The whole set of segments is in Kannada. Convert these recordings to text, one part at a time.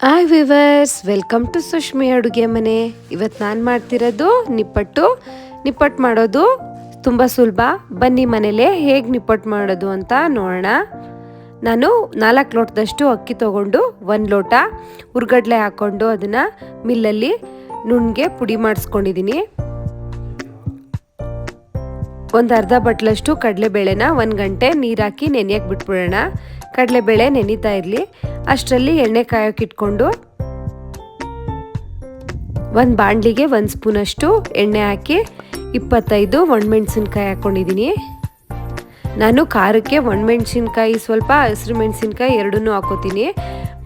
Hi viewers welcome to Sushmi ಅಡುಗೆ ಮನೆ ಇವತ್ತು ನಾನು ಮಾಡ್ತಿರೋದು ನಿಪ್ಪಟ್ಟು ನಿಪ್ಪಟ್ಟು ಮಾಡೋದು ತುಂಬ ಸುಲಭ ಬನ್ನಿ ಮನೇಲೆ ಹೇಗೆ ನಿಪ್ಪಟ್ಟು ಮಾಡೋದು ಅಂತ ನೋಡೋಣ ನಾನು ನಾಲ್ಕು ಲೋಟದಷ್ಟು ಅಕ್ಕಿ ತೊಗೊಂಡು ಒಂದು ಲೋಟ ಉರ್ಗಡ್ಲೆ ಹಾಕ್ಕೊಂಡು ಅದನ್ನು ಮಿಲ್ಲಲ್ಲಿ ನುಣ್ಣಗೆ ಪುಡಿ ಮಾಡಿಸ್ಕೊಂಡಿದ್ದೀನಿ ಒಂದು ಅರ್ಧ ಬಟ್ಲಷ್ಟು ಕಡಲೆಬೇಳೆನ ಒಂದು ಗಂಟೆ ನೀರಾಕಿ ನೆನೆಯಕ್ಕೆ ಬಿಟ್ಬಿಡೋಣ. ಕಡಲೆಬೇಳೆ ನೆನೀತಾ ಇರಲಿ. ಅಷ್ಟರಲ್ಲಿ ಎಣ್ಣೆ ಕಾಯೋಕೆ ಇಟ್ಕೊಂಡು ಒಂದು ಬಾಣಲಿಗೆ ಒಂದು ಸ್ಪೂನಷ್ಟು ಎಣ್ಣೆ ಹಾಕಿ ಇಪ್ಪತ್ತೈದು ಒಣಮೆಣ್ಸಿನ್ಕಾಯಿ ಹಾಕ್ಕೊಂಡಿದ್ದೀನಿ ನಾನು ಖಾರಕ್ಕೆ ಒಣಮೆಣ್ಸಿನ್ಕಾಯಿ, ಸ್ವಲ್ಪ ಹಸಿರು ಮೆಣಸಿನ್ಕಾಯಿ ಎರಡನ್ನೂ ಹಾಕೋತೀನಿ.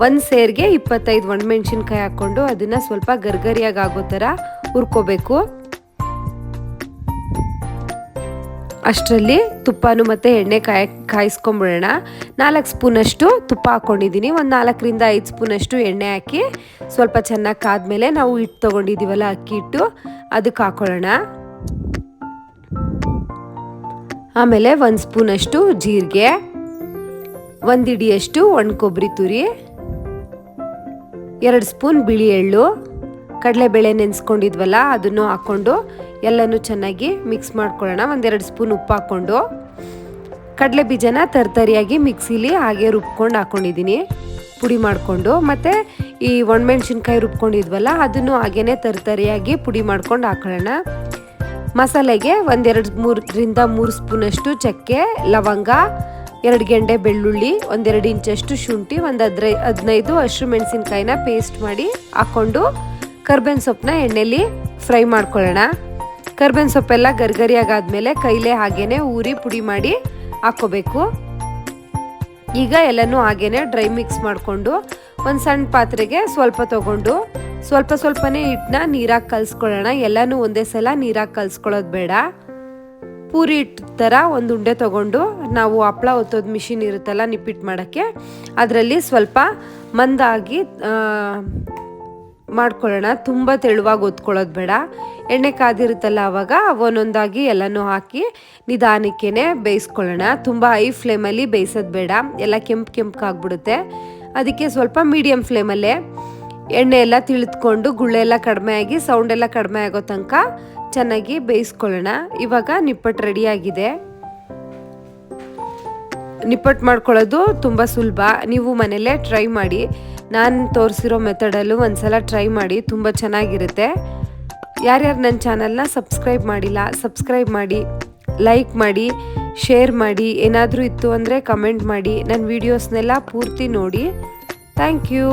ಒಂದು ಸೇರಿಗೆ ಇಪ್ಪತ್ತೈದು ಒಣಮೆಣ್ಸಿನ್ಕಾಯಿ ಹಾಕ್ಕೊಂಡು ಅದನ್ನು ಸ್ವಲ್ಪ ಗರ್ಗರಿಯಾಗಿ ಆಗೋ ಥರ ಹುರ್ಕೋಬೇಕು. ಅಷ್ಟರಲ್ಲಿ ತುಪ್ಪನೂ ಮತ್ತು ಎಣ್ಣೆ ಕಾಯಿ, ಕಾಯಿಸ್ಕೊಂಬಿಡೋಣ. ನಾಲ್ಕು ಸ್ಪೂನಷ್ಟು ತುಪ್ಪ ಹಾಕ್ಕೊಂಡಿದ್ದೀನಿ ಒಂದು ನಾಲ್ಕರಿಂದ ಐದು ಸ್ಪೂನಷ್ಟು ಎಣ್ಣೆ ಹಾಕಿ ಸ್ವಲ್ಪ ಚೆನ್ನಾಗಿ ಕಾದ್ಮೇಲೆ ನಾವು ಹಿಟ್ಟು ತೊಗೊಂಡಿದ್ದೀವಲ್ಲ, ಅಕ್ಕಿ ಹಿಟ್ಟು ಅದಕ್ಕೆ ಹಾಕ್ಕೊಳ್ಳೋಣ ಆಮೇಲೆ ಒಂದು ಸ್ಪೂನಷ್ಟು ಜೀರಿಗೆ, ಒಂದು ಇಡಿಯಷ್ಟು ಒಣ ಕೊಬ್ಬರಿ ತುರಿ, ಎರಡು ಸ್ಪೂನ್ ಬಿಳಿ ಎಳ್ಳು ಕಡಲೆಬೇಳೆ ನೆನೆಸ್ಕೊಂಡಿದ್ವಲ್ಲ, ಅದನ್ನು ಹಾಕ್ಕೊಂಡು ಎಲ್ಲನೂ ಚೆನ್ನಾಗಿ ಮಿಕ್ಸ್ ಮಾಡ್ಕೊಳ್ಳೋಣ. ಒಂದೆರಡು ಸ್ಪೂನ್ ಉಪ್ಪು ಹಾಕ್ಕೊಂಡು. ಕಡಲೆ ಬೀಜನ ತರ್ತರಿಯಾಗಿ ಮಿಕ್ಸಿಲಿ ಹಾಗೆ ರುಬ್ಕೊಂಡು ಹಾಕ್ಕೊಂಡಿದ್ದೀನಿ ಪುಡಿ ಮಾಡಿಕೊಂಡು. ಮತ್ತು ಈ ಒಣಮೆಣ್ಸಿನ್ಕಾಯಿ ರುಬ್ಕೊಂಡಿದ್ವಲ್ಲ, ಅದನ್ನು ಹಾಗೇ ತರ್ತರಿಯಾಗಿ ಪುಡಿ ಮಾಡ್ಕೊಂಡು ಹಾಕೊಳ್ಳೋಣ. ಮಸಾಲೆಗೆ ಒಂದೆರಡು ಮೂರರಿಂದ ಮೂರು ಸ್ಪೂನಷ್ಟು ಚಕ್ಕೆ, ಲವಂಗ, ಎರಡು ಗೆಂಡೆ ಬೆಳ್ಳುಳ್ಳಿ, ಒಂದೆರಡು ಇಂಚಷ್ಟು ಶುಂಠಿ, ಒಂದು ಹದ್ರೈ, ಹದಿನೈದು ಹಸಿರು ಮೆಣಸಿನ್ಕಾಯಿನ ಪೇಸ್ಟ್ ಮಾಡಿ ಹಾಕ್ಕೊಂಡು ಕರ್ಬೇವಿನ ಸೊಪ್ಪನ್ನ ಎಣ್ಣೆಲಿ ಫ್ರೈ ಮಾಡ್ಕೊಳ್ಳೋಣ. ಕರ್ಬೇವಿನ ಸೊಪ್ಪೆಲ್ಲ ಗರ್ಗರಿಯಾಗಾದ್ಮೇಲೆ ಕೈಲೇ ಹಾಗೇನೆ ಊರಿ ಪುಡಿ ಮಾಡಿ ಹಾಕ್ಕೋಬೇಕು. ಈಗ ಎಲ್ಲನೂ ಹಾಗೇನೆ ಡ್ರೈ ಮಿಕ್ಸ್ ಮಾಡಿಕೊಂಡು ಒಂದು ಸಣ್ಣ ಪಾತ್ರೆಗೆ ಸ್ವಲ್ಪ ತಗೊಂಡು ಸ್ವಲ್ಪ ಸ್ವಲ್ಪನೇ ಹಿಟ್ಟನ್ನ ನೀರಾಗಿ ಕಲಿಸ್ಕೊಳ್ಳೋಣ. ಎಲ್ಲನೂ ಒಂದೇ ಸಲ ನೀರಾಗಿ ಕಲಿಸ್ಕೊಳ್ಳೋದು ಬೇಡ. ಪೂರಿ ಹಿಟ್ಟು ಥರ ಒಂದು ಉಂಡೆ ತೊಗೊಂಡು ನಾವು ಹಪ್ಪಳ ಒತ್ತೋದು ಮಿಷಿನ್ ಇರುತ್ತಲ್ಲ ನಿಪ್ಪಿಟ್ಟು ಮಾಡೋಕ್ಕೆ, ಅದರಲ್ಲಿ ಸ್ವಲ್ಪ ಮಂದಾಗಿ ಮಾಡ್ಕೊಳ್ಳೋಣ. ತುಂಬ ತೆಳುವಾಗಿ ಒತ್ಕೊಳ್ಳೋದು ಬೇಡ. ಎಣ್ಣೆ ಕಾದಿರುತ್ತಲ್ಲ ಆವಾಗ ಒಂದೊಂದಾಗಿ ಎಲ್ಲನೂ ಹಾಕಿ ನಿಧಾನಕ್ಕೇ ಬೇಯಿಸ್ಕೊಳ್ಳೋಣ. ತುಂಬ ಹೈ ಫ್ಲೇಮಲ್ಲಿ ಬೇಯಿಸೋದು ಬೇಡ. ಎಲ್ಲ ಕೆಂಪು ಕೆಂಪಕ್ಕಾಗ್ಬಿಡುತ್ತೆ ಅದಕ್ಕೆ ಸ್ವಲ್ಪ ಮೀಡಿಯಮ್ ಫ್ಲೇಮಲ್ಲೇ ಎಣ್ಣೆ ಎಲ್ಲ ತಿಳಿದುಕೊಂಡು ಗುಳ್ಳೆ ಎಲ್ಲ ಕಡಿಮೆ ಆಗಿ ಸೌಂಡ್ ಎಲ್ಲ ಕಡಿಮೆ ಆಗೋ ತನಕ ಚೆನ್ನಾಗಿ ಬೇಯಿಸ್ಕೊಳ್ಳೋಣ. ಇವಾಗ ನಿಪ್ಪಟ್ಟು ರೆಡಿಯಾಗಿದೆ ನಿಪ್ಪಟ್ಟು ಮಾಡ್ಕೊಳ್ಳೋದು ತುಂಬ ಸುಲಭ. ನೀವು ಮನೆಯಲ್ಲೇ ಟ್ರೈ ಮಾಡಿ. ನಾನು ತೋರಿಸಿರೋ ಮೆಥಡಲ್ಲೂ ಒಂದ್ಸಲ ಟ್ರೈ ಮಾಡಿ, ತುಂಬ ಚೆನ್ನಾಗಿರುತ್ತೆ. ಯಾರ್ಯಾರು ನನ್ನ ಚಾನಲ್ನ ಸಬ್ಸ್ಕ್ರೈಬ್ ಮಾಡಿಲ್ಲ, ಸಬ್ಸ್ಕ್ರೈಬ್ ಮಾಡಿ, ಲೈಕ್ ಮಾಡಿ, ಶೇರ್ ಮಾಡಿ, ಏನಾದರೂ ಇತ್ತು ಅಂದರೆ ಕಮೆಂಟ್ ಮಾಡಿ ನನ್ನ ವೀಡಿಯೋಸ್ನೆಲ್ಲ ಪೂರ್ತಿ ನೋಡಿ. Thank you.